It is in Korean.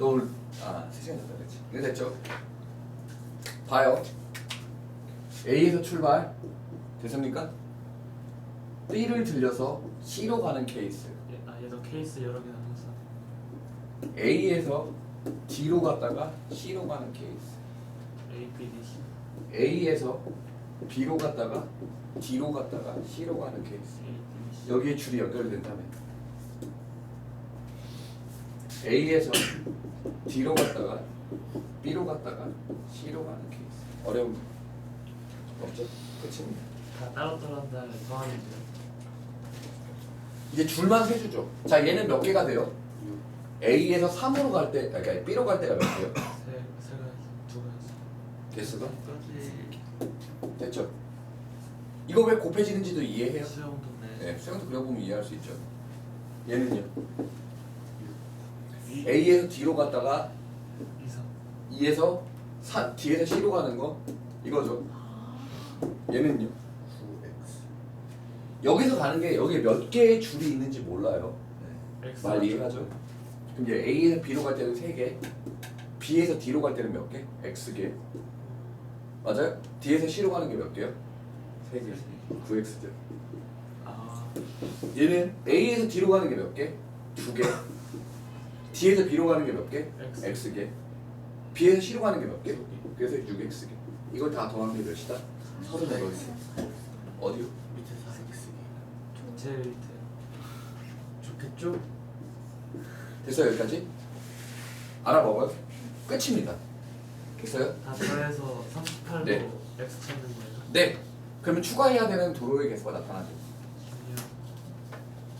너 오늘 아 3시간 잤다 그랬지 이거 됐죠? 봐요. A에서 출발. 됐습니까? B를 들려서 C로 가는 케이스. 예, 아 얘도 케이스 여러 개 나눠서. A에서 D로 갔다가 C로 가는 케이스. A, B, D, C. A에서 B로 갔다가 D로 갔다가 C로 가는 케이스. A, B, C. 여기에 줄이 연결된다면. A에서 D로 갔다가 B로 갔다가 C로 가는 케이스 어려운 거 없죠? 끝입니다 다 따로 따로 한 다음에 더하면 돼요 이제 줄만 세주죠 자 얘는 몇 개가 돼요? A에서 3으로 갈 때, 그러니까 B로 갈 때가 몇 개요? 세, 세 가지, 두 가지 개수가? 까지 됐죠? 이거 왜 곱해지는지도 이해해요? 수영도 네 네, 수영도 그려보면 이해할 수 있죠 얘는요? 이, A에서 D로 갔다가 이상 2에서 4, D에서 C로 가는 거? 이거죠. 얘는요? 9x 여기서 가는 게 여기에 몇 개의 줄이 있는지 몰라요. X 말 이해가죠? 그럼 이제 A에서 B로 갈 때는 3개 B에서 D로 갈 때는 몇 개? X개. 맞아요? D에서 C로 가는 게 몇 개요? 3개. 9X죠. 아. 얘는 A에서 D로 가는 게 몇 개? 2개 D에서 B로 가는 게 몇 개? X. X개 B에서 C로 가는 게 몇 개? 그래서 6X개 이걸 다 더하면 게 몇이다? 38개 어디요? 밑에 4x기 제일 밑에 좋겠죠? 됐어요 여기까지? 알아먹어요? 끝입니다 됐어요? 다 더해서 38로 네. X 찾는 거예요 네 그러면 추가해야 되는 도로의 개수가 나타나죠